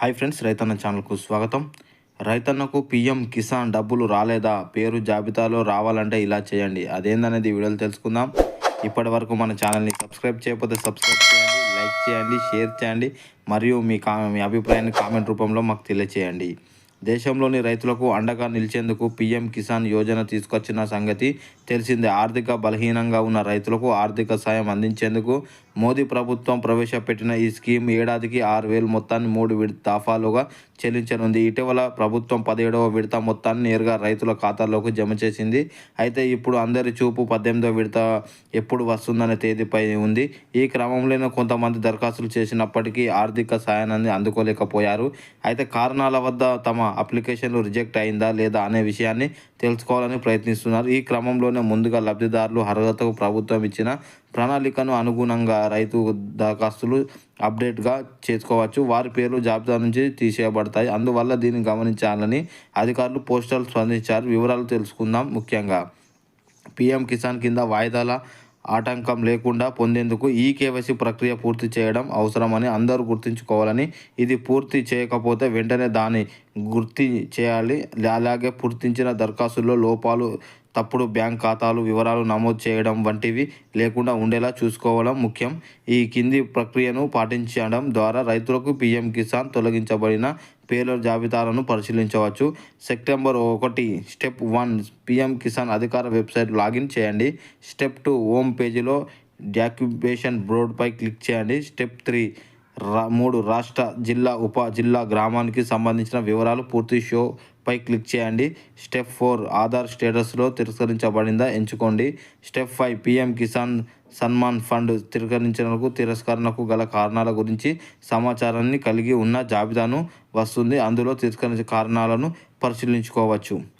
Hi friends రైతన్న ఛానల్కు స్వాగతం. రైతన్నకు పిఎం కిసాన్ డబ్బులు రాలేదా? పేరు జాబితాలో రావాలంటే ఇలా చేయండి. అదేందనేది వీడియోలు తెలుసుకుందాం. ఇప్పటి వరకు మన ఛానల్ని సబ్స్క్రైబ్ చేయకపోతే సబ్స్క్రైబ్ చేయండి లైక్ చేయండి షేర్ చేయండి. మరియు మీ కా మీ అభిప్రాయాన్ని కామెంట్ రూపంలో మాకు తెలియచేయండి. దేశంలోని రైతులకు అండగా నిలిచేందుకు పీఎం కిసాన్ యోజన తీసుకొచ్చిన సంగతి తెలిసిందే. ఆర్థిక బలహీనంగా ఉన్న రైతులకు ఆర్థిక సాయం అందించేందుకు మోదీ ప్రభుత్వం ప్రవేశపెట్టిన ఈ స్కీమ్ ఏడాదికి ఆరు వేలు మొత్తాన్ని మూడు దాఫాలుగా చెల్లించనుంది. ఇటీవల ప్రభుత్వం పదిహేడవ విడత మొత్తాన్ని నేరుగా రైతుల ఖాతాల్లోకి జమ చేసింది. అయితే ఇప్పుడు అందరి చూపు పద్దెనిమిదవ విడత ఎప్పుడు వస్తుందనే తేదీపై ఉంది. ఈ క్రమంలోనే కొంతమంది దరఖాస్తులు చేసినప్పటికీ ఆర్థిక సాయాన్ని అందుకోలేకపోయారు. అయితే కారణాల వద్ద తమ అప్లికేషన్లు రిజెక్ట్ అయిందా లేదా అనే విషయాన్ని తెలుసుకోవాలని ప్రయత్నిస్తున్నారు. ఈ క్రమంలోనే ముందుగా లబ్ధిదారులు అర్హతకు ప్రభుత్వం ఇచ్చిన ప్రణాళికను అనుగుణంగా రైతు దరఖాస్తులు అప్డేట్గా చేసుకోవచ్చు. వారి పేర్లు జాబితా నుంచి తీసేయబడతాయి. అందువల్ల దీన్ని గమనించాలని అధికారులు పోస్టల్ స్పందించారు. వివరాలు తెలుసుకుందాం ముఖ్యంగా. పిఎం కిసాన్ కింద వాయిదాల ఆటంకం లేకుండా పొందేందుకు ఈ కేవైసీ ప్రక్రియ పూర్తి చేయడం అవసరమని అందరూ గుర్తుంచుకోవాలని ఇది పూర్తి చేయకపోతే వెంటనే దాన్ని గుర్తి చేయాలి. అలాగే పూర్తించిన దరఖాస్తుల్లో లోపాలు తప్పుడు బ్యాంక్ ఖాతాలు వివరాలు నమోదు చేయడం వంటివి లేకుండా ఉండేలా చూసుకోవడం ముఖ్యం. ఈ కింది ప్రక్రియను పాటించడం ద్వారా రైతులకు పిఎం కిసాన్ తొలగించబడిన పేర్ల జాబితాలను పరిశీలించవచ్చు. సెప్టెంబర్ ఒకటి స్టెప్ వన్ పిఎం కిసాన్ అధికార వెబ్సైట్ లాగిన్ చేయండి. స్టెప్ టూ హోమ్ పేజీలో డాక్యుపేషన్ బోర్డ్పై క్లిక్ చేయండి. స్టెప్ త్రీ మూడు రాష్ట్ర జిల్లా ఉప జిల్లా గ్రామానికి సంబంధించిన వివరాలు పూర్తి షో పై క్లిక్ చేయండి. స్టెప్ ఫోర్ ఆధార్ స్టేటస్లో తిరస్కరించబడిందా ఎంచుకోండి. Step five PM Kisan Samman fund తిరస్కరించినందుకు తిరస్కరణకు గల కారణాల గురించి సమాచారాన్ని కలిగి ఉన్న జాబితాను వస్తుంది. అందులో తిరస్కరించే కారణాలను పరిశీలించుకోవచ్చు.